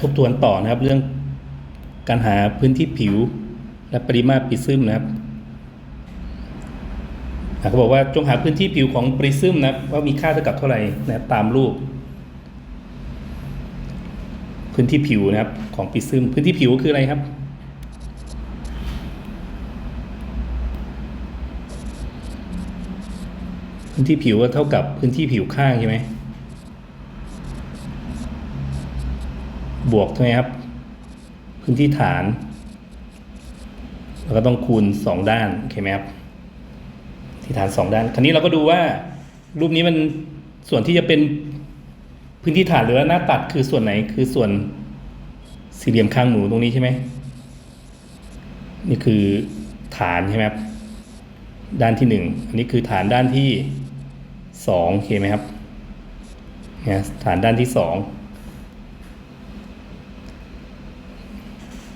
ทบทวนต่อนะครับ เรื่องการหาพื้นที่ผิว และปริมาตรปริซึมนะครับเขาบอกว่าจงหาพื้นที่ผิวของปริซึมนะว่ามีค่าเท่ากับเท่าไหร่นะตามรูป พื้นที่ผิวนะครับของปริซึมพื้นที่ผิวคืออะไรครับ พื้นที่ผิวก็เท่ากับพื้นที่ผิวข้างใช่ไหม บวกใช่ไหมครับ พื้นที่ฐาน แล้วก็ต้องคูณสองด้านโอเคไหมครับที่ฐานสองด้าน คราวนี้เราก็ดูว่ารูปนี้มันส่วนที่จะเป็นพื้นที่ฐานหรือว่าหน้าตัดคือส่วนไหนคือส่วนสี่เหลี่ยมข้างหนูตรงนี้ใช่ไหมนี่คือฐานใช่ไหมครับด้านที่หนึ่งอันนี้คือฐานด้านที่สองโอเคไหมครับเนี่ยฐานด้านที่ส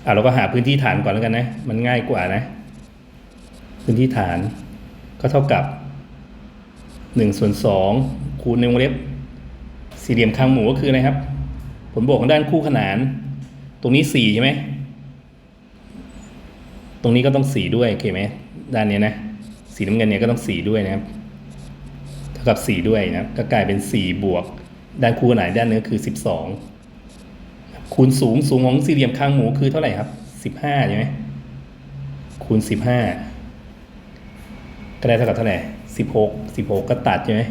องอะเราก็หาพื้นที่ฐานก่อนแล้วกันนะ มันง่ายกว่านะ พื้นที่ฐานก็เท่ากับหนึ่งส่วนสองคูณในวงเล็บสี่เหลี่ยมข้างหมูก็คืออะไรครับ ผลบวกของด้านคู่ขนาน ตรงนี้สี่ใช่ไหมตรงนี้ก็ต้องสีด้วยโอเคไหมด้านนี้นะ สีน้ำเงินเนี่ยก็ต้องสีด้วยนะครับเท่ากับสีด้วยนะก็กลายเป็นสี่บวก ด้านคู่ขนานด้านนึงก็คือสิบสอง คูณสูงสูงของสี่เหลี่ยมข้างหมูคือเท่าไหร่ครับสิบห้าใช่ไหมคูณสิบห้าก็ได้เท่ากับเท่าไหร่สิบหกสิบหกก็ตัดใช่ไหม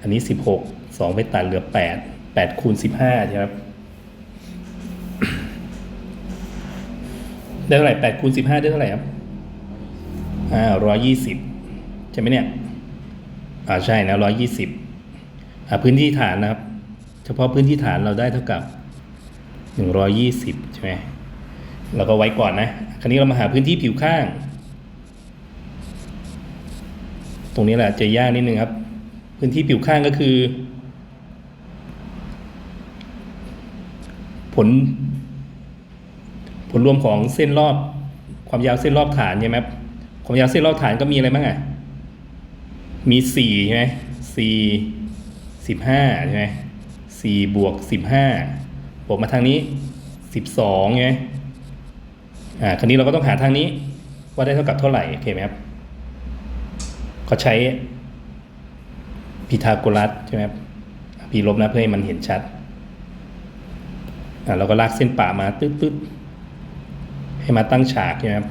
อันนี้สิบหกสองไปตัดเหลือแปดแปดคูณสิบห้าใช่ครับได้เท่าไหร่แปดคูณสิบห้าได้เท่าไหร่ครับอ่าร้อยยี่สิบใช่ไหมเนี่ยอ่าใช่นะร้อยยี่สิบอ่าพื้นที่ฐานนะครับ เฉพาะพื้นที่ฐานเราได้เท่ากับ หนึ่งร้อยี่สิบใช่ไหมเราก็ไว้ก่อนนะ คราวนี้เรามาหาพื้นที่ผิวข้าง ตรงนี้แหละจะยากนิดนึงครับ พื้นที่ผิวข้างก็คือ ผล ผลรวมของเส้นรอบ ความยาวเส้นรอบฐานใช่ไหมครับความยาวเส้นรอบฐานก็มีอะไรบ้างอะ มีสี่ใช่ไหมสี่สิบห้าใช่ไหมสี่บวกสิบห้า บวกมาทางนี้สิบสองใช่ไหมอ่า คราวนี้เราก็ต้องหาทางนี้ ว่าได้เท่ากับเท่าไหร่โอเคไหมครับเขาใช้พีทาโกรัสใช่ไหมครับพีลบนะเพื่อให้มันเห็นชัดอ่าเราก็ลากเส้นป่ามาตึ๊ดตึ๊ดให้มาตั้งฉากใช่ไหมครับ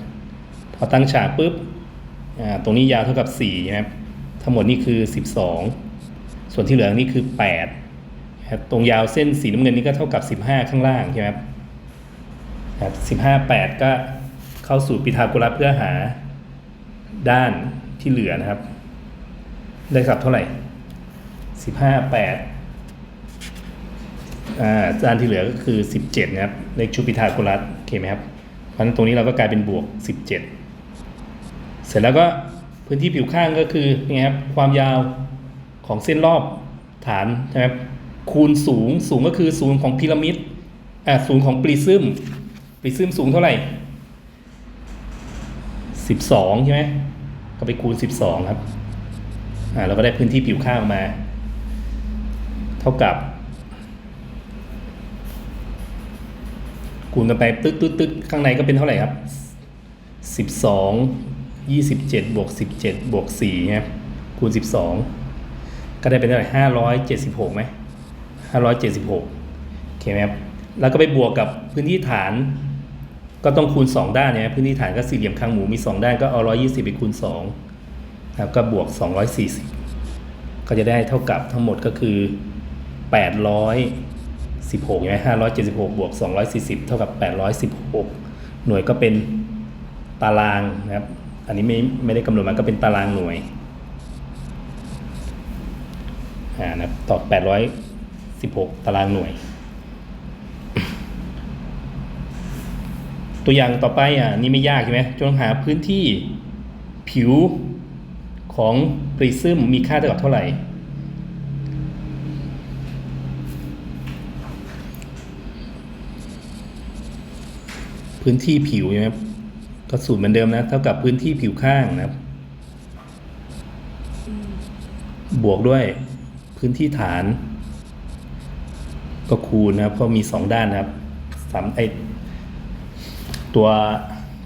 พอตั้งฉากปุ๊บอ่าตรงนี้ยาวเท่ากับสี่ใช่ไหมครับทั้งหมดนี่คือสิบสองส่วนที่เหลือนี่คือแปด ครับตรงยาวเส้นสีน้ำเงินนี่ก็เท่ากับสิบห้าข้างล่างใช่ไหมครับครับสิบห้าแปดก็เข้าสู่ปีทาโกรัสเพื่อหาด้านที่เหลือนะครับ ได้กับเท่าไหร่สิบห้าแปดอ่าด้านที่เหลือก็คือสิบเจ็ดนะครับ เลขชูปิทาโกรัสโอเคไหมครับเพราะฉะนั้นตรงนี้เราก็กลายเป็นบวกสิบเจ็ดเสร็จแล้วก็พื้นที่ผิวข้างก็คือไงครับความยาวของเส้นรอบฐานใช่ไหมครับ คูณสูงสูงก็คือศูนย์ของพีระมิดอ่าศูนย์ของปริซึมปริซึมสูงเท่าไหร่สิบสองใช่ไหมก็ไปคูณสิบสองครับอ่าเราก็ได้พื้นที่ผิวข้างออกมา เท่ากับ คูณกันไปตึ๊ดตึ๊ดตึ๊ดข้างในก็เป็นเท่าไหร่ครับสิบสองยี่สิบเจ็ดบวกสิบเจ็ดบวกสี่ครับคูณสิบสองก็ได้เป็นเท่าไหร่ห้าร้อยเจ็ดสิบหกไหม ห้าร้อยเจ็ดสิบหกโอเคไหมครับแล้วก็ไปบวกกับพื้นที่ฐาน ก็ต้องคูณสองด้านเนี่ยพื้นที่ฐานก็สี่เหลี่ยมคางหมูมีสองด้านก็เอาร้อยี่สิบไปคูณสองครับก็บวกสองร้อยสี่สิบก็จะได้เท่ากับทั้งหมดก็คือแปดร้อยสิบหกใช่ไหมห้าร้อยเจ็ดสิบหกบวกสองร้อยสี่สิบเท่ากับแปดร้อยสิบหกหน่วยก็เป็นตารางนะครับ อันนี้ไม่ไม่ได้กำหนดมาก็เป็นตารางหน่วยอ่านะครับตอบ 16 ตารางหน่วย ตัวอย่างต่อไปอะนี่ไม่ยากใช่ไหมจงหาพื้นที่ผิวของปริซึมมีค่าเท่ากับเท่าไหร่ พื้นที่ผิวใช่ไหมก็สูตรเหมือนเดิมนะ เท่ากับพื้นที่ผิวข้างนะครับ บวกด้วยพื้นที่ฐาน ก็คูณนะครับเพราะมีสองด้านนะครับสามไอตัว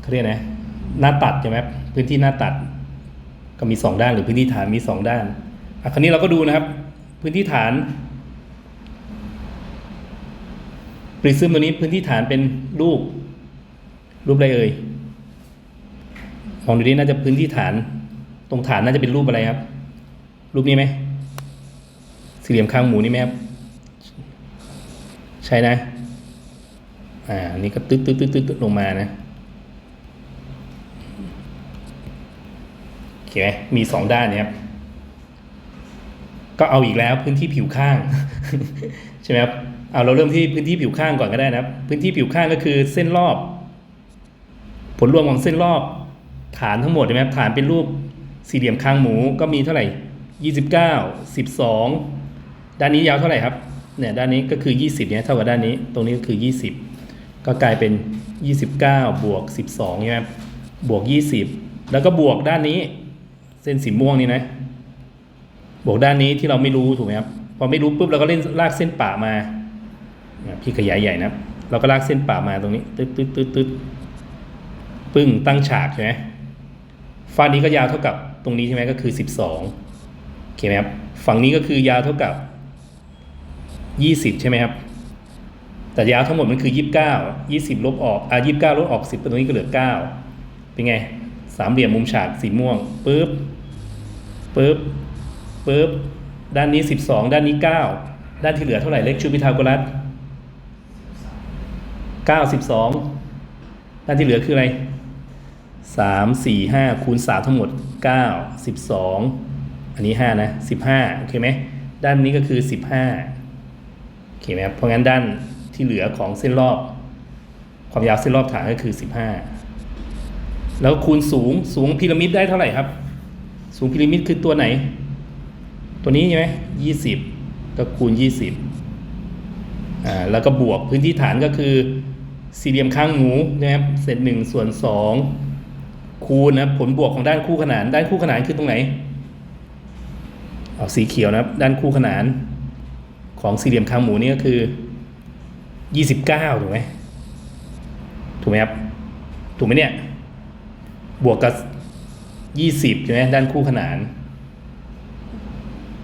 เขาเรียกนะหน้าตัดใช่ไหมพื้นที่หน้าตัด ก็มีสองด้านหรือพื้นที่ฐานมีสองด้านอะคราวนี้เราก็ดูนะครับ พื้นที่ฐานปริซึมตัวนี้พื้นที่ฐานเป็นรูป รูปอะไรเอ่ยมองดูดิน่าจะพื้นที่ฐาน ตรงฐานน่าจะเป็นรูปอะไรครับ รูปนี้ไหมสี่เหลี่ยมข้างหมูนี่ไหมครับ ใช่นะ อ่าอันนี่ก็ตึ๊ดตึ๊ดตึ๊ดตึ๊ดลงมานะโอเคไหมมีสองด้านเนี่ยก็เอาอีกแล้วพื้นที่ผิวข้าง ใช่ไหมครับเอาเราเริ่มที่พื้นที่ผิวข้างก่อนก็ได้นะครับ พื้นที่ผิวข้างก็คือเส้นรอบ ผลรวมของเส้นรอบ ฐานทั้งหมดใช่ไหมครับฐานเป็นรูปสี่เหลี่ยมคางหมูก็มีเท่าไหร่ยี่สิบเก้าสิบสองด้านนี้ยาวเท่าไหร่ครับ เนี่ยด้านนี้ก็คือยี่สิบเนี่ยเท่ากับด้านนี้ ตรงนี้ก็คือยี่สิบก็กลายเป็นยี่สิบเก้าบวกสิบสองใช่ไหมบวกยี่สิบแล้วก็บวกด้านนี้ เส้นสีม่วงนี่นะ บวกด้านนี้ที่เราไม่รู้ถูกไหมครับ พอไม่รู้ปุ๊บเราก็เล่นลากเส้นป่ามาเนี่ยพี่ขยายใหญ่นะ เราก็ลากเส้นป่ามาตรงนี้ตึ๊ดตึ๊ดตึ๊ดตึ๊ดปึ้งตั้งฉากใช่ไหมฝั่งนี้ก็ยาวเท่ากับตรงนี้ใช่ไหมก็คือสิบสองโอเคไหมครับ ฝั่งนี้ก็คือยาวเท่ากับ ยี่สิบใช่ไหมครับ แต่ยาวทั้งหมดมันคือยี่สิบเก้ายี่สิบลบออกอะยี่สิบเก้าลบออกสิบตรงนี้ก็เหลือเก้าเป็นไง สามเหลี่ยมมุมฉากสีม่วงปุ๊บปุ๊บปุ๊บด้านนี้สิบสองด้านนี้เก้าด้านที่เหลือเท่าไหร่เลขชูพิทาโกรัสเก้าสิบสองด้านที่เหลือคืออะไรสามสี่ห้าคูณสามทั้งหมดเก้าสิบสองอันนี้ห้านะสิบห้าโอเคไหม ด้านนี้ก็คือสิบห้า เคไหมครับเพราะงั้นด้านที่เหลือของเส้นรอบ ความยาวเส้นรอบฐานก็คือ 15 แล้วคูณสูงสูงพีระมิดได้เท่าไหร่ครับ สูงพีระมิดคือตัวไหน ตัวนี้ใช่ไหมยี่สิบก็คูณยี่สิบอ่าแล้วก็บวกพื้นที่ฐานก็คือสี่เหลี่ยมข้างหมูนะครับเศษหนึ่งส่วนสองคูณนะผลบวกของด้านคู่ขนาน ด้านคู่ขนานคือตรงไหนเอาสีเขียวนะครับ ด้านคู่ขนาน ของสี่เหลี่ยมคางหมูนี่ก็คือยี่สิบเก้าถูกไหมถูกไหมครับ ถูกไหมเนี่ย บวกกับยี่สิบใช่ไหมด้านคู่ขนาน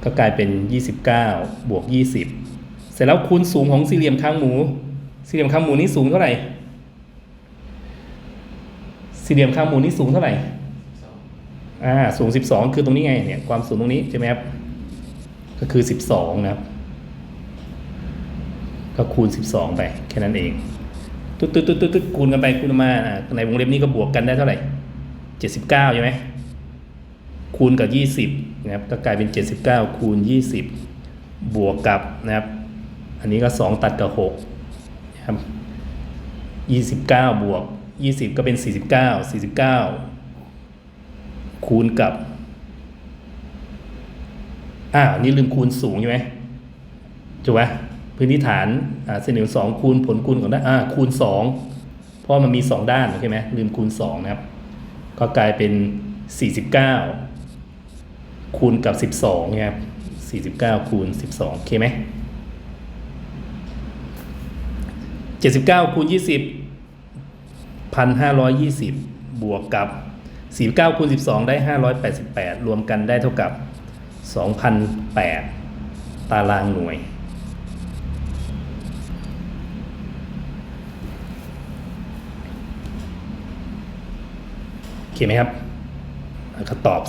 ก็กลายเป็นยี่สิบเก้าบวกยี่สิบเสร็จแล้วคูณสูงของสี่เหลี่ยมคางหมู สี่เหลี่ยมคางหมูนี่สูงเท่าไหร่ สี่เหลี่ยมคางหมูนี่สูงเท่าไหร่อ่าสูงสิบสองคือตรงนี้ไงเนี่ยความสูงตรงนี้ใช่ไหมครับก็คือสิบสองนะครับ ก็คูณ 12 ไปแค่นั้นเองตึ๊ดตึ๊ดตึ๊ดตึ๊ดตึ๊ดคูณกันไปคูณมาในวงเล็บนี้ก็บวกกันได้เท่าไหร่ 79 ใช่ไหมคูณกับ 20นะครับก็กลายเป็น 79 คูณ 20 บวกกับนะครับ อันนี้ก็ 2 ตัดกับ6นะครับ 29 บวก 20 ก็เป็น 49 49 คูณกับอ่าอันนี่ลืมคูณสูงใช่ไหมถูกไหม พื้นที่ฐานเส้นเหลี่ยมสองคูณผลคูณของด้านอ่าคูณสองเพราะมันมีสองด้านใช่ไหมลืมคูณสองนะครับ ก็กลายเป็นสี่สิบเก้าคูณกับสิบสองเนะครับสี่สิบเก้าคูณสิบสองโอเคไหมเจ็ดสิบเก้าคูณยี่สิบพันห้าร้อยยี่สิบบวกกับสี่สิบเก้าคูณสิบสองได้ห้าร้อยแปดสิบแปดรวมกันได้เท่ากับสองพันแปดตารางหน่วย โอเคไหมครับคำตอบ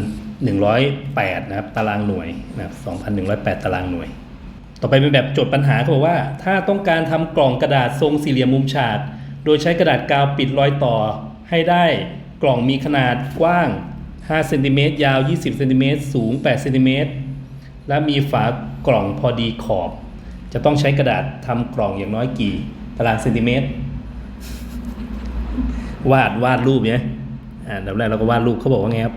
2,108 นะครับ ตารางหน่วยนะครับ2,108 ตารางหน่วย ต่อไปเป็นแบบโจทย์ปัญหาเขาบอกว่า ถ้าต้องการทำกล่องกระดาษทรงสี่เหลี่ยมมุมฉาก โดยใช้กระดาษกาวปิดรอยต่อ ให้ได้กล่องมีขนาดกว้าง5เซนติเมตรยาว 20เซนติเมตรสูง8เซนติเมตรและมีฝากล่องพอดีขอบ จะต้องใช้กระดาษทำกล่องอย่างน้อยกี่ ตารางเซนติเมตร วาดวาดรูปเนี่ย อ่าดี๋ยวแรกเราก็วาดรูปเขาบอกว่าไงครับ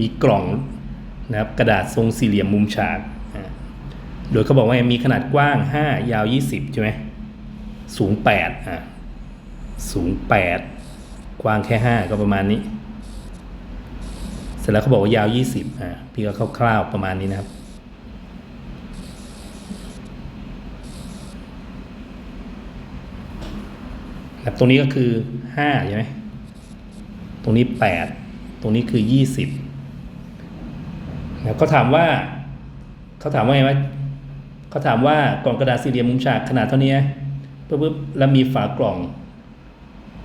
มีกล่องนะครับกระดาษทรงสี่เหลี่ยมมุมฉาก โดยเขาบอกว่ามีขนาดกว้าง 5 ยาว 20 ใช่ไหมสูง 8 อ่าสูง 8 กว้างแค่ 5 ก็ประมาณนี้ เสร็จแล้วเขาบอกว่ายาว 20 อ่าพี่ก็คร่าวๆประมาณนี้นะครับแบบตรงนี้ก็คือห้าใช่ไหม ตรงนี้แปดตรงนี้คือยี่สิบเขาถามว่าเขาถามว่าไงวะเขาถามว่ากล่องกระดาษสี่เหลี่ยมมุมฉากขนาดเท่านี้ปุ๊บแล้วมีฝากล่อง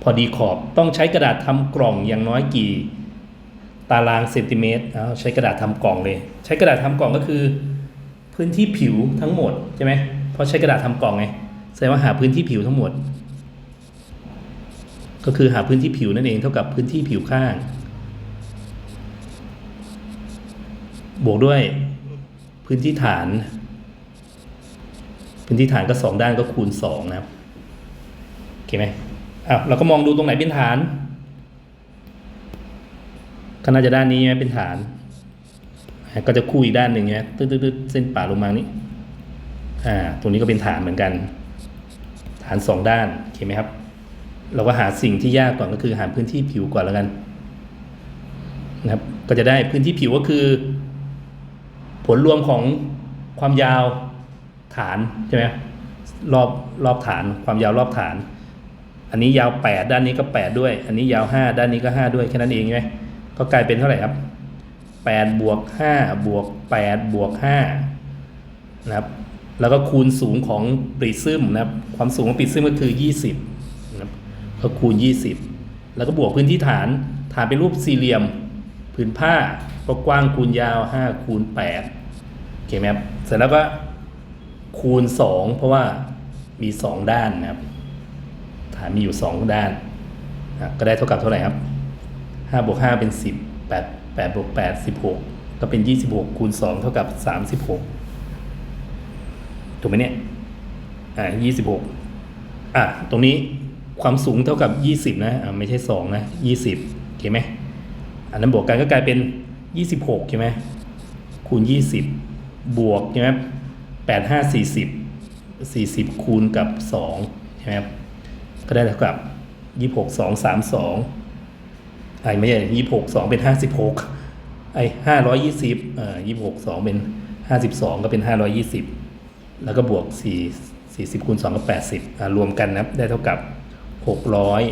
พอดีขอบต้องใช้กระดาษทำกล่องอย่างน้อยกี่ ตารางเซนติเมตรเอาใช้กระดาษทำกล่องเลย ใช้กระดาษทำกล่องก็คือ พื้นที่ผิวทั้งหมดใช่ไหมเพราะใช้กระดาษทำกล่องไงแสดงว่าหาพื้นที่ผิวทั้งหมด ก็คือหาพื้นที่ผิวนั่นเองเท่ากับพื้นที่ผิวข้าง บวกด้วยพื้นที่ฐาน พื้นที่ฐานก็สองด้านก็คูณสองนะครับโอเคไหมอ้าวเราก็มองดูตรงไหนเป็นฐานก็น่าจะด้านนี้ไหมเป็นฐาน ก็จะคู่อีกด้านหนึ่งนะตึ๊ดๆๆเส้นป่าลงมานี้อ่าตรงนี้ก็เป็นฐานเหมือนกัน ฐานสองด้านโอเคไหมครับ เราก็หาสิ่งที่ยากก่อนก็คือหาพื้นที่ผิวก่อนแล้วกันนะครับ ก็จะได้พื้นที่ผิวก็คือ ผลรวมของความยาวฐานใช่ไหมรอบรอบฐาน ความยาวรอบฐาน อันนี้ยาวแปดด้านนี้ก็แปดด้วย อันนี้ยาวห้าด้านนี้ก็ห้าด้วยแค่นั้นเองใช่ไหมก็กลายเป็นเท่าไหร่ครับแปดบวกห้าบวกแปดบวกห้านะครับแล้วก็คูณสูงของปริซึมนะครับ ความสูงของปริซึมก็คือยี่สิบ ก็คูณยี่สิบแล้วก็บวกพื้นที่ฐาน ฐานเป็นรูปสี่เหลี่ยม ผืนผ้าก็กว้างคูณยาวห้าคูณแปดโอเคไหมครับ เสร็จแล้วก็คูณสองเพราะว่ามีสองด้านนะครับ ฐานมีอยู่สองด้านนะก็ได้เท่ากับเท่าไหร่ครับห้าบวกห้าเป็นสิบแปดแปดบวกแปดสิบหกก็เป็นยี่สิบหกคูณสองเท่ากับสามสิบหกถูกไหมเนี่ย อ่ายี่สิบหกอะ ตรงนี้ ความสูงเท่ากับยี่สิบนะอ่าไม่ใช่สองนะยี่สิบโอเคไหมอันนั้นบวกกันก็กลายเป็นยี่สิบหกใช่ไหมคูณยี่สิบบวกใช่ไหมแปดห้าสี่สิบสี่สิบคูณกับสองใช่ไหมครับก็ได้เท่ากับยี่หกสองสามสองไอ้ไม่ใช่ยี่หกสองเป็นห้าสิบหกไอ้ห้าร้อยยี่สิบเอ่อยี่หกสองเป็นห้าสิบสองก็เป็นห้าร้อยยี่สิบแล้วก็บวกสี่สี่สิบคูณสองก็แปดสิบรวมกันนะได้เท่ากับ หกร้อย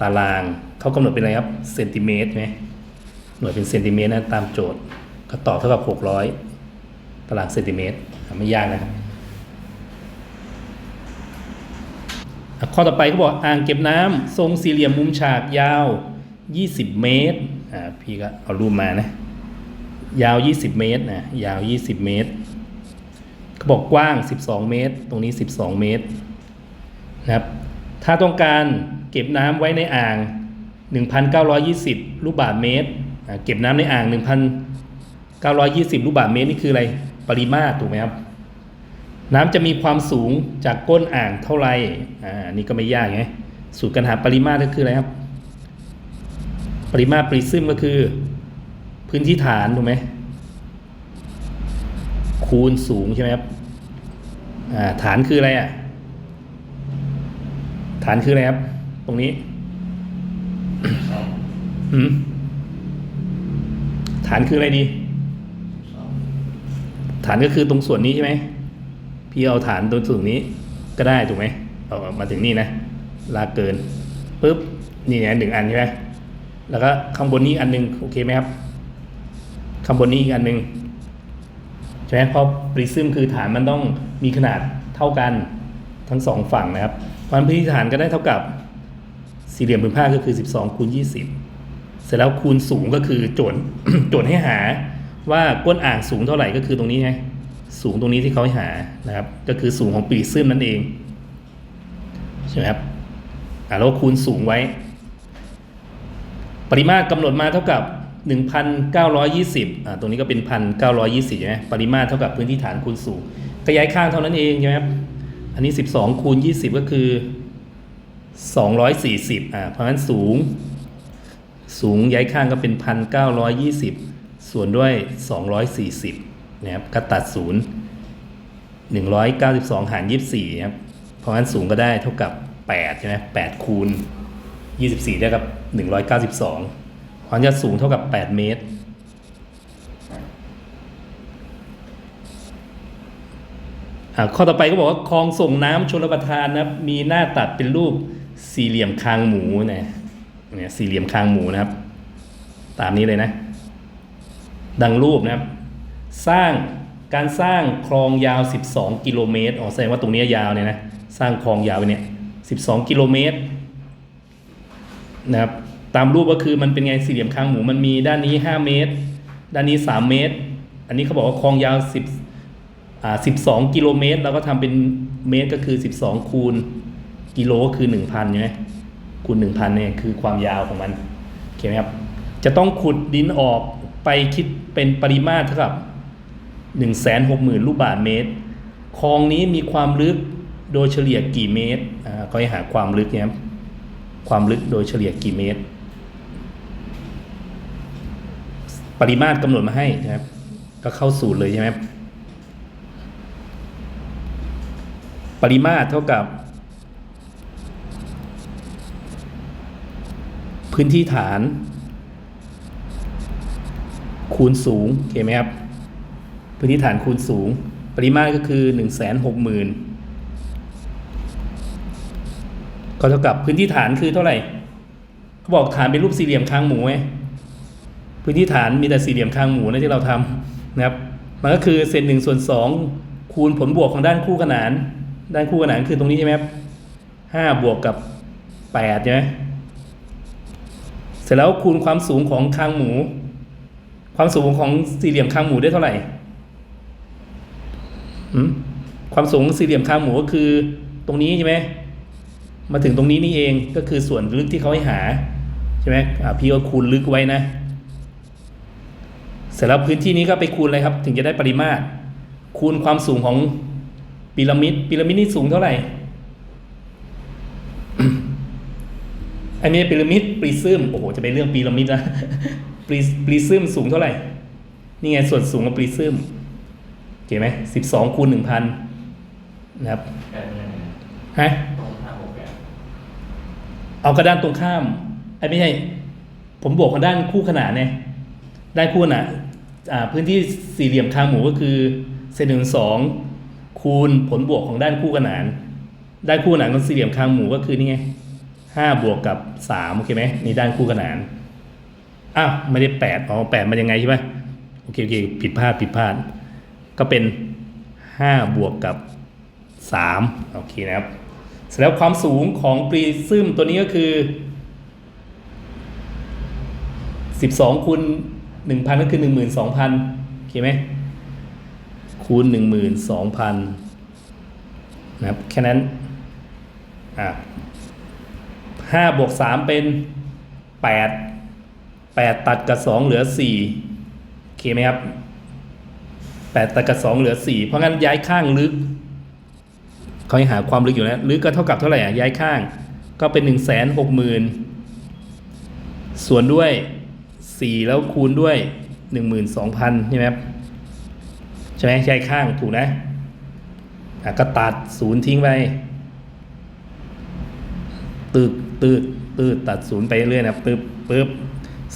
ตาราง เขากำหนดเป็นอะไรครับเซนติเมตรไหมหน่วยเป็นเซนติเมตรนะตามโจทย์ ก็ตอบเท่ากับหกร้อยตารางเซนติเมตร ไม่ยากนะครับข้อต่อไปเขาบอกอ่างเก็บน้ำทรงสี่เหลี่ยมมุมฉากยาว 20 เมตรอ่าพี่ก็เอารูปมานะยาว 20 เมตรนะยาว 20 เมตรเขาบอกกว้าง 12 เมตร ตรงนี้ 12 เมตรนะครับ ถ้าต้องการเก็บน้ำไว้ในอ่าง 1,920 ลูกบาศก์เมตรอ่าเก็บน้ำในอ่าง 1,920 ลูกบาศก์เมตรนี่คืออะไร ปริมาตรถูกไหมครับ น้ำจะมีความสูงจากก้นอ่างเท่าไหร่ อ่า นี่ก็ไม่ยากไง สูตรการหาปริมาตรก็คืออะไรครับ ปริมาตรปริซึมก็คือ พื้นที่ฐานถูกไหม คูณสูงใช่ไหมครับ อ่า ฐานคืออะไรอะ ฐานคืออะไรครับ ตรงนี้ฐานคืออะไรดี ฐานก็คือตรงส่วนนี้ใช่ไหมพี่เอาฐานตัวสูงนี้ก็ได้ถูกไหมเอามาถึงนี่นะ ลากเกินปุ๊บนี่ไงหนึ่งอันใช่ไหมแล้วก็ข้างบนนี้อันหนึ่งโอเคไหมครับ ข้างบนนี้อีกอันหนึ่งใช่ไหมเพราะปริซึมคือฐานมันต้องมีขนาดเท่ากัน ทั้งสองฝั่งนะครับความพื้นที่ฐานก็ได้เท่ากับสี่เหลี่ยมผืนผ้าก็คือ 12คูณ20 เสร็จแล้วคูณสูงก็คือโจทย์โจทย์ให้หาว่าก้นอ่างสูงเท่าไหร่ก็คือตรงนี้ไงสูงตรงนี้ที่เขาให้หานะครับ ก็คือสูงของปริซึมนั่นเองใช่ไหมครับอ่าแล้วคูณสูงไว้ ปริมาตรกำหนดมาเท่ากับ 1,920อ่าตรงนี้ก็เป็น 1,920ใช่ไหมปริมาตรเท่ากับพื้นที่ฐานคูณสูงก็ย้ายข้างเท่านั้นเองใช่ไหมครับ อันนี้ 12 คูณ 20 ก็คือ 240อ่าเพราะฉะนั้นสูง สูงย้ายข้างก็เป็น 1,920 ส่วนด้วย 240นะครับก็ตัดศูนย์192 หาร 24นะครับเพราะฉะนั้นสูงก็ได้เท่ากับ 8 ใช่ไหม8คูณ 24 ได้กับ 192ความจะสูงเท่ากับ 8 เมตร อ่า ข้อต่อไปก็บอกว่าคลองส่งน้ำชลประทานนะมีหน้าตัดเป็นรูปสี่เหลี่ยมคางหมูเนี่ยเนี่ยสี่เหลี่ยมคางหมูนะครับ ตามนี้เลยนะ ดังรูปนะครับ สร้างการสร้างคลองยาว 12 กิโลเมตรอ๋อแสดงว่าตรงนี้ยาวเนี่ยนะสร้างคลองยาวไปเนี่ย12 กิโลเมตรนะครับตามรูปก็คือมันเป็นไงสี่เหลี่ยมคางหมูมันมีด้านนี้ 5 เมตร ด้านนี้ 3 เมตร อันนี้เขาบอกว่าคลองยาว 10 12 กิโลเมตรเราก็ทำเป็นเมตรก็คือ 12 คูณกิโลก็คือ 1,000ใช่ไหมคูณ 1,000เนี่ยคือความยาวของมันโอเคไหมครับ จะต้องขุดดินออกไปคิดเป็นปริมาตรเท่ากับ 1 6 0 0 0 0 ลูกบาศก์เมตร คลองนี้มีความลึกโดยเฉลี่ยกี่เมตรอ่าก็ให้หาความลึกเนี่ยครับความลึกโดยเฉลี่ยกี่เมตร ปริมาตรกำหนดมาให้นะครับ ก็เข้าสูตรเลยใช่ไหมครับ ปริมาตรเท่ากับ พื้นที่ฐาน คูณสูงโอเคไหมครับ พื้นที่ฐานคูณสูง ปริมาตรก็คือหนึ่งแสนหกหมื่นก็เท่ากับพื้นที่ฐานคือเท่าไหร่เขาบอกฐานเป็นรูปสี่เหลี่ยมคางหมูไงพื้นที่ฐานมีแต่สี่เหลี่ยมคางหมูนะที่เราทำนะครับมันก็คือเศษหนึ่งส่วนสองคูณผลบวกของด้านคู่ขนาน ด้านคู่ขนานคือตรงนี้ใช่ไหมครับห้าบวกกับแปดใช่ไหมเสร็จแล้วคูณความสูงของคางหมู ความสูงของสี่เหลี่ยมคางหมูได้เท่าไหร่ความสูงสี่เหลี่ยมคางหมูก็คือตรงนี้ใช่ไหมมาถึงตรงนี้นี่เองก็คือส่วนลึกที่เขาให้หาใช่ไหมอาพี่ก็คูณลึกไว้นะ เสร็จแล้วพื้นที่นี้ก็ไปคูณอะไรครับ ถึงจะได้ปริมาตร คูณความสูงของ พีระมิดพีระมิดนี่สูงเท่าไหร่ อันนี้พีระมิดปริซึมโอ้โหจะเป็นเรื่องพีระมิดนะปริปริซึมสูงเท่าไหร่ นี่ไงส่วนสูงของปริซึมโอเคไหมสิบสองคูณหนึ่งพันนะครับแปดยังไงฮะตรงห้าหกแปดเอากระด้านตรงข้ามไอ้ไม่ใช่ ผมบวกกับด้านคู่ขนานเนี่ยด้านคู่ขนานอ่าพื้นที่สี่เหลี่ยมคางหมูก็คือเศษหนึ่งสอง คูณผลบวกของด้านคู่ขนาน ด้านคู่ขนานของสี่เหลี่ยมคางหมูก็คือนี่ไงห้าบวกกับสามโอเคไหมนี่ด้านคู่ขนานอ้าวไม่ได้แปดอ๋อแปดมันยังไงใช่ไหมโอเคโอเคผิดพลาดผิดพลาด ก็เป็นห้าบวกกับสามโอเคนะครับเสร็จแล้วความสูงของปรีซึมตัวนี้ก็คือ12คูณ1,000ก็คือ12,000โอเคไหม คูณ 12,000นะครับแค่นั้นอะ5บวก3เป็น8 8ตัดกับ2เหลือ4โอเคไหมครับ8ตัดกับ2เหลือ4เพราะงั้นย้ายข้างลึกเขาให้หาความลึกอยู่นะลึกก็เท่ากับเท่าไหร่อะย้ายข้าง ก็เป็นหนึ่งแสนหกหมื่นส่วนด้วยสี่แล้วคูณด้วยหนึ่งหมื่นสองพันใช่ไหมครับ ใช่ไหมย้ายข้างถูกนะอะก็ตัดศูนย์ทิ้งไปตึกตืดตืดตัดศูนย์ไปเรื่อยนะปึ๊บปึ๊บ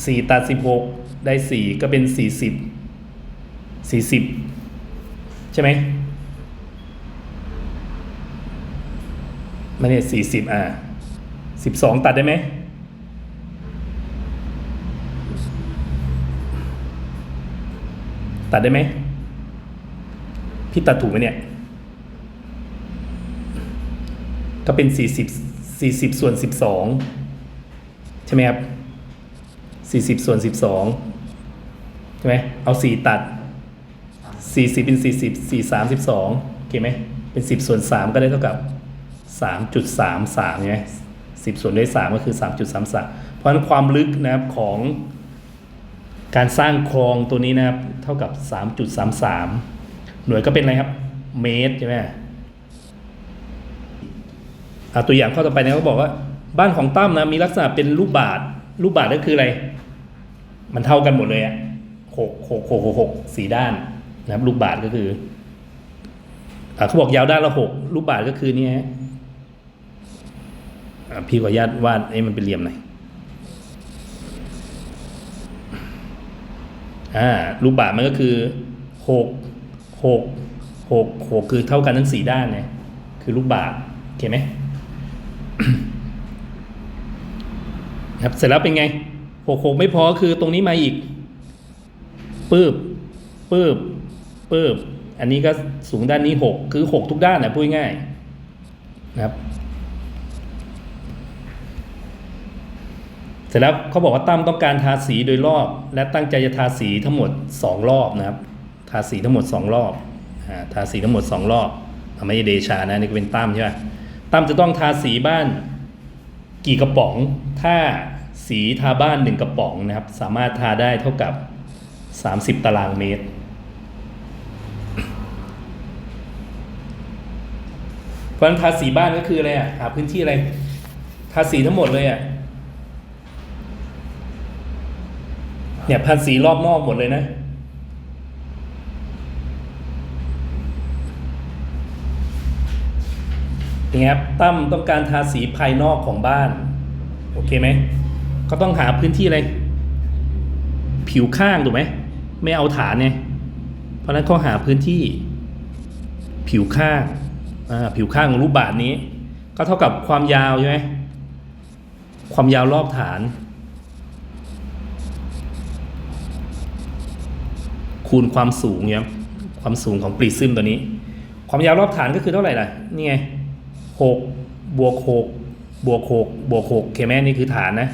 สี่ตัดสิบหกได้สี่ก็เป็นสี่สิบสี่สิบใช่ไหมไม่ใช่สี่สิบอะสิบสองตัดได้ไหมตัดได้ไหม พี่ตัดถูกไหมเนี่ย ก็เป็น 40 40 ส่วน 12 ใช่ไหมครับ 40 ส่วน 12 ใช่ไหมเอา 4 ตัด 40 เป็น 40 4 3 12โอเคไหมเป็น 10 ส่วน 3 ก็ได้เท่ากับ 3.33 ใช่ไหม10 ส่วนด้วย 3 ก็คือ 3.33 เพราะฉะนั้นความลึกนะครับของการสร้างคลองตัวนี้นะครับ เท่ากับ 3.33 หน่วยก็เป็นอะไรครับ เมตรใช่ไหมตัวอย่างข้อต่อไปนะเขาบอกว่า บ้านของตั้มนะมีลักษณะเป็นรูปบาทรูปบาทก็คืออะไร มันเท่ากันหมดเลยอะหกหกหกหกหกสี่ด้านนะครับรูปบาทก็คืออเขาบอกยาวด้านละหกรูปบาทก็คือนี่ฮะพี่ขออนุญาตวาดให้มันเป็นเหลี่ยมหน่อยอ่ารูปบาทมันก็คือหก หกหกหกคือเท่ากันทั้งสี่ด้านเนี่ยคือรูปบาทโอเคไหมครับเสร็จแล้วเป็นไงหกหกไม่พอคือตรงนี้มาอีกปื๊บปื๊บปื๊บอันนี้ก็สูงด้านนี้หกคือหกทุกด้านนะพูดง่ายนะครับ เสร็จแล้วเขาบอกว่าตั้มต้องการทาสีโดยรอบ และตั้งใจจะทาสีทั้งหมดสองรอบนะครับาสีทั้งหมดสองรอบทาสีทั้งหมดสองรอบอะไม่ใช่เดชานะนี่ก็เป็นตั้มใช่ไหมตั้มจะต้องทาสีบ้านกี่กระป๋อง ถ้าสีทาบ้านหนึ่งกระป๋องนะครับ สามารถทาได้เท่ากับ 30 ตารางเมตรเพราะฉะนั้นทาสีบ้านก็คืออะไรอะหาพื้นที่อะไรทาสีทั้งหมดเลยอะเนี่ยพันสีรอบนอกหมดเลยนะ อย่างเงี้ยครับตั้มต้องการทาสีภายนอกของบ้าน โอเคไหมก็ต้องหาพื้นที่อะไร ผิวข้างถูกไหมไม่เอาฐานเนี่ยเพราะนั้นเขาหาพื้นที่ ผิวข้างอ่าผิวข้างของรูปบาทนี้ ก็เท่ากับความยาวใช่ไหมความยาวรอบฐาน คูณความสูงเนี่ยครับความสูงของปริซึมตัวนี้ ความยาวรอบฐานก็คือเท่าไหร่ล่ะนี่ไง หกบวกหกบวกหกบวกหกโอเคไหมนี่คือฐานนะ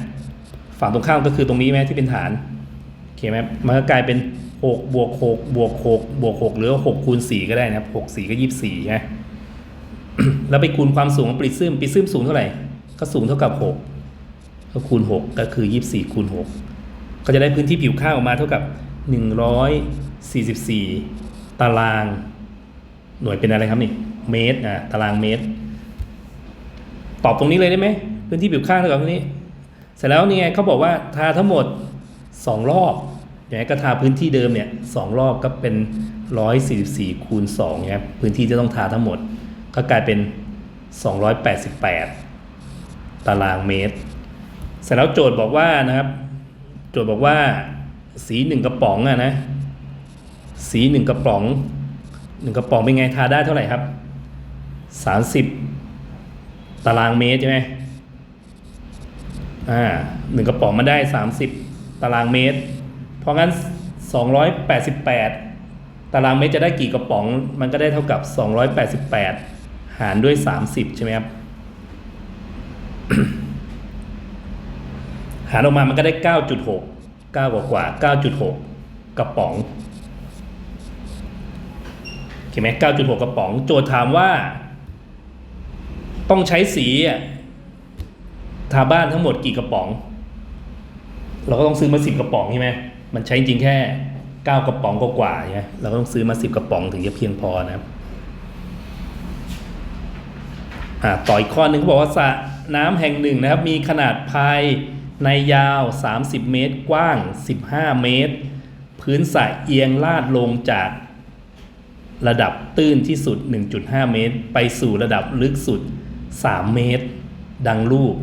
ฝั่งตรงข้ามก็คือตรงนี้ไหมที่เป็นฐานโอเคไหมมันก็กลายเป็นหกบวกหกบวกหกบวกหกหรือหกคูณสี่ก็ได้นะครับหกสี่ก็ยี่สิบสี่ใช่ไหมแล้วไปคูณความสูงของปริซึมปริซึมสูงเท่าไหร่ ก็สูงเท่ากับหกก็คูณหกก็คือยี่สิบสี่คูณหกก็จะได้พื้นที่ผิวข้างออกมาเท่ากับ 144 ตาราง หน่วยเป็นอะไรครับนี่ เมตรนะตารางเมตร ตอบตรงนี้เลยได้ไหมพื้นที่ผิวข้างเท่ากับตรงนี้ เสร็จแล้วนี่ไงเขาบอกว่าทาทั้งหมด 2 รอบอย่างนี้ก็ทาพื้นที่เดิมเนี่ยสองรอบก็เป็น 144คูณ2เนี่ยครับพื้นที่จะต้องทาทั้งหมด ก็กลายเป็น 288 ตารางเมตร เสร็จแล้วโจทย์บอกว่านะครับ โจทย์บอกว่าสีหนึ่งกระป๋องอะนะสีหนึ่งกระป๋องหนึ่งกระป๋องเป็นไงทาได้เท่าไหร่ครับสามสิบ ตารางเมตรใช่ไหมอ่าหนึ่งกระป๋องมันได้สามสิบตารางเมตร เพราะงั้นสองร้อยแปดสิบแปดตารางเมตรจะได้กี่กระป๋อง มันก็ได้เท่ากับสองร้อยแปดสิบแปดหารด้วยสามสิบใช่ไหมครับ หารออกมามันก็ได้ 9.6 9 กว่ากว่า 9.6 กระป๋องโอเคไหม9.6 กระป๋อง โจทย์ถามว่า ต้องใช้สีอะทาบ้านทั้งหมดกี่กระป๋อง เราก็ต้องซื้อมา10กระป๋องใช่ไหมมันใช้จริงแค่9กระป๋องกว่าๆใช่ไหมเราก็ต้องซื้อมา10กระป๋องถึงจะเพียงพอนะครับอ่าต่ออีกข้อหนึ่งเขาบอกว่าสระน้ำแห่งหนึ่งนะครับ มีขนาดภายในยาว 30 เมตร กว้าง 15 เมตร พื้นสระเอียงลาดลงจากระดับตื้นที่สุด 1.5 เมตร ไปสู่ระดับลึกสุด 3เมตร ดังรูป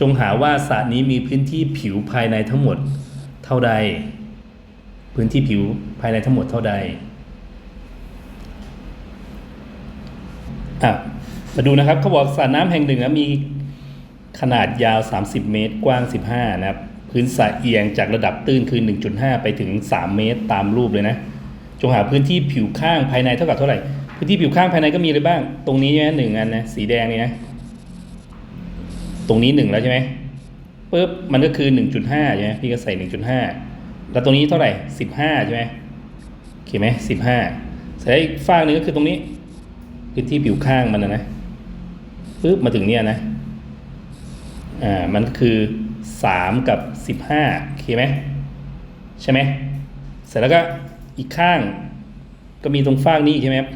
จงหาว่าสระนี้มีพื้นที่ผิวภายในทั้งหมดเท่าใด พื้นที่ผิวภายในทั้งหมดเท่าใดอะมาดูนะครับเขาบอกสระน้ำแห่งหนึ่งนะมีขนาดยาว 30 เมตร กว้าง 15 นะครับ พื้นสระเอียงจากระดับตื้นคือ 1.5 ไปถึง 3 เมตรตามรูปเลยนะ จงหาพื้นที่ผิวข้างภายในเท่ากับเท่าไหร่ พื้นที่ผิวข้างภายในก็มีอะไรบ้าง ตรงนี้นะหนึ่งอันนะสีแดงนี่นะตรงนี้หนึ่งแล้วใช่ไหมปุ๊บมันก็คือ1.5ใช่ไหมพี่ก็ใส่1.5แล้วตรงนี้เท่าไหร่15ใช่ไหมโอเคไหม15เสร็จแล้วอีกฝากหนึ่งก็คือตรงนี้ พื้นที่ผิวข้างมันนะนะปุ๊บมาถึงเนี่ยนะอ่ามันก็คือสามกับสิบห้าโอเคไหมใช่ไหมเสร็จแล้วก็อีกข้างก็มีตรงฟากนี้ใช่ไหมครับ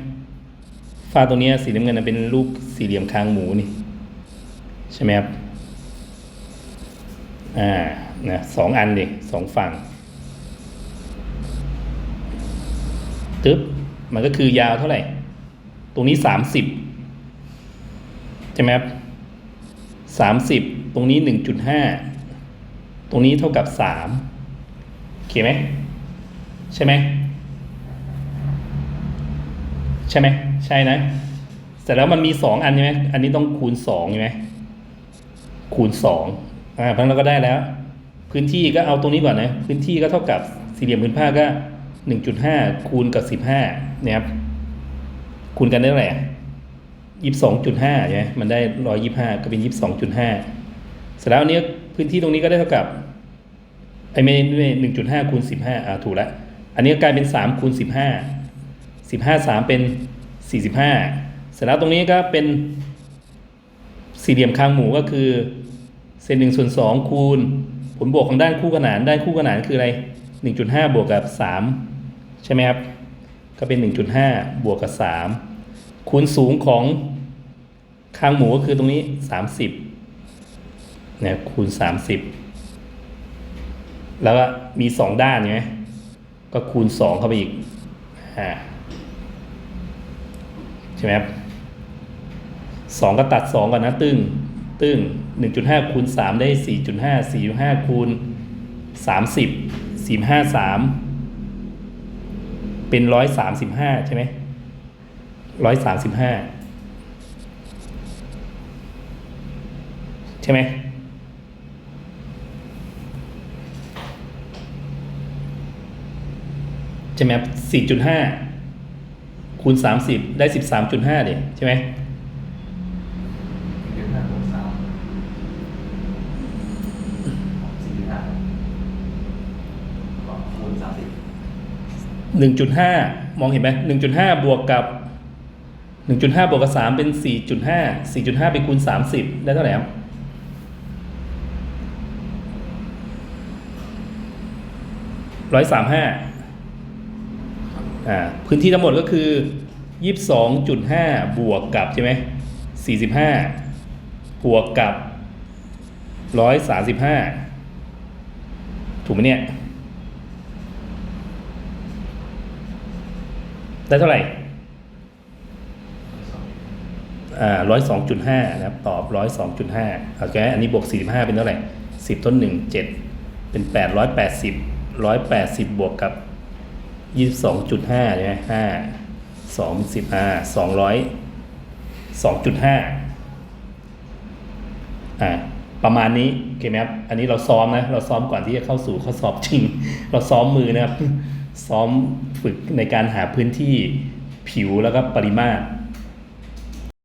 ฟาตรงนี้สีน้ำเงินเป็นรูปสี่เหลี่ยมคางหมูนี่ ใช่ไหมครับอ่านะสองอันดิสองฝั่งตึ๊บมันก็คือยาวเท่าไหร่ ตรงนี้สามสิบใช่ไหมครับสามสิบตรงนี้หนึ่งจุดห้าตรงนี้เท่ากับสามโอเคไหมใช่ไหมใช่ไหม ใช่นะเสร็จแล้วมันมีสองอันใช่ไหมอันนี้ต้องคูณสองใช่ไหมคูณสองอ่าเพราะฉะนั้นเราก็ได้แล้ว พื้นที่ก็เอาตรงนี้ก่อนนะพื้นที่ก็เท่ากับสี่เหลี่ยมพื้นผ้าก็หนึ่งจุดห้าคูณกับสิบห้านะครับคูณกันได้เท่าไหร่ยี่สิบสองจุดห้าใช่ไหมมันได้ร้อยยี่ห้าก็เป็นยี่สิบสองจุดห้าเสร็จแล้วอันนี้พื้นที่ตรงนี้ก็ได้เท่ากับไอ้ไม่หนึ่งจุดห้าคูณสิบห้าอ่าถูกแล้วอันนี้ก็กลายเป็นสามคูณสิบห้าสิบห้าสามเป็น สี่สิบห้าเสร็จแล้วตรงนี้ก็เป็นสี่เหลี่ยมคางหมูก็คือ เศษหนึ่งส่วนสองคูณ ผลบวกของด้านคู่ขนานด้านคู่ขนานคืออะไรหนึ่งจุดห้าบวกกับสามใช่ไหมครับ ก็เป็นหนึ่งจุดห้าบวกกับสามคูณสูงของคางหมูก็คือตรงนี้สามสิบเนี่ยคูณสามสิบแล้วก็มีสองด้านใช่ไหมก็คูณสองเข้าไปอีกอ่า ใช่ไหมครับสองก็ตัดสองก่อนนะตึ้งตึ้งหนึ่งจุดห้าคูณสามได้สี่จุดห้าสี่จุดห้าคูณสามสิบสี่ห้าสามเป็นร้อยสามสิบห้าใช่ไหมร้อยสามสิบห้าใช่ไหมใช่ไหมสี่จุดห้า คูณสามสิบได้สิบสามจุดห้าเด็ใช่ไหมเดือนห้าหกสามสี่จุดห้าคูณสามสิบหนึ่งจุดห้ามองเห็นไหมหนึ่งจุดห้าบวกกับหนึ่งจุดห้าบวกกับสามเป็นสี่จุดห้าสี่จุดห้าไปคูณสามสิบได้เท่าไหร่ครับร้อยสามห้า อ่าพื้นที่ทั้งหมดก็คือยี่สิบสองจุดห้าบวกกับใช่ไหมสี่สิบห้าบวกกับร้อยสามสิบห้าถูกไหมเนี่ย ได้เท่าไหร่อ่าร้อยสองจุดห้านะครับ ตอบร้อยสองจุดห้าโอเคอันนี้บวกสี่สิบห้าเป็นเท่าไหร่สิบต้นหนึ่งเจ็ดเป็นแปดร้อยแปดสิบร้อยแปดสิบบวกกับ ยี่สิบสองจุดห้าใช่ไหมห้าสองสิบห้าสองร้อยสองจุดห้าอ่าประมาณนี้โอเคไหมครับ อันนี้เราซ้อมนะ เราซ้อมก่อนที่จะเข้าสู่ข้อสอบจริง เราซ้อมมือนะครับ ซ้อมฝึกในการหาพื้นที่ผิวแล้วก็ปริมาตร